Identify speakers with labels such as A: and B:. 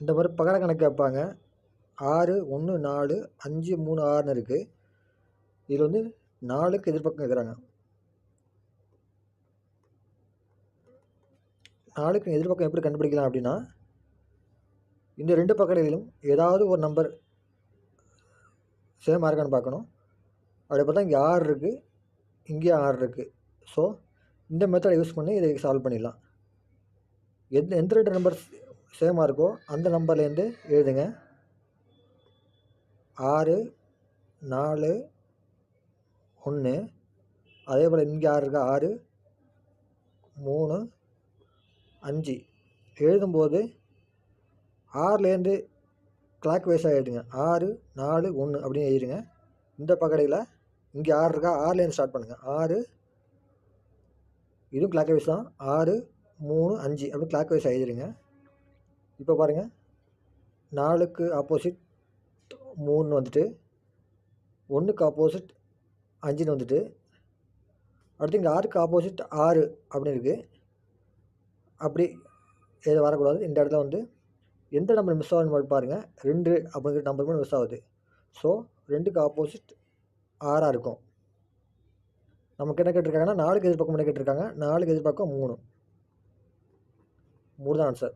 A: இந்த மாதிரி பகர கணக்கு வைப்பாங்க ஆறு ஒன்று நாலு அஞ்சு மூணு ஆறுன்னு இருக்குது இதில் வந்து நாலுக்கு எதிர்பக்கம் கேட்குறாங்க நாலுக்கு எதிர்பக்கம் எப்படி கண்டுபிடிக்கலாம் அப்படின்னா இந்த ரெண்டு பக்கங்களிலும் ஏதாவது ஒரு நம்பர் சேமாக இருக்கான்னு பார்க்கணும். அப்படி பார்த்தா இங்கே ஆறு இருக்குது இங்கேயும் ஆறு இருக்குது ஸோ இந்த மெத்தடை யூஸ் பண்ணி இதை சால்வ் பண்ணிடலாம். எந்த எந்த ரெண்டு நம்பர்ஸ் சேமாக இருக்கோ அந்த நம்பர்லேருந்து எழுதுங்க. ஆறு நாலு ஒன்று. அதே போல் இங்கே ஆறு இருக்கா? ஆறு மூணு அஞ்சு. எழுதும்போது ஆறுலேருந்து கிளாக் வைஸாக எழுதுங்க. ஆறு நாலு ஒன்று அப்படின்னு எழுதிடுங்க இந்த பக்கடையில் இங்கே ஆறு இருக்கா? ஆறுலேருந்து ஸ்டார்ட் பண்ணுங்கள் ஆறு இதுவும் கிளாக் வைஸ் தான். ஆறு மூணு அஞ்சு அப்படி கிளாக் வைஸ் எழுதிடுங்க இப்போ பாருங்கள் நாலுக்கு ஆப்போசிட் மூணு வந்துட்டு ஒன்றுக்கு ஆப்போசிட் அஞ்சுன்னு வந்துட்டு அடுத்து இங்கே ஆறுக்கு ஆப்போசிட் ஆறு அப்படின்னு இருக்குது அப்படி எது வரக்கூடாது? இந்த இடத்துல வந்து எந்த நம்பர் மிஸ் ஆகுதுன்னு பாருங்கள் ரெண்டு அப்படிங்கிற நம்பர் மட்டும் மிஸ் ஆகுது. ஸோ ரெண்டுக்கு ஆப்போசிட் ஆறாக இருக்கும். நமக்கு என்ன கேட்டிருக்காங்கன்னா நாலுக்கு எதிர்பார்க்க என்ன கேட்டிருக்காங்க? நாலுக்கு எதிர்பார்க்க மூணு. மூணு தான் ஆன்சர்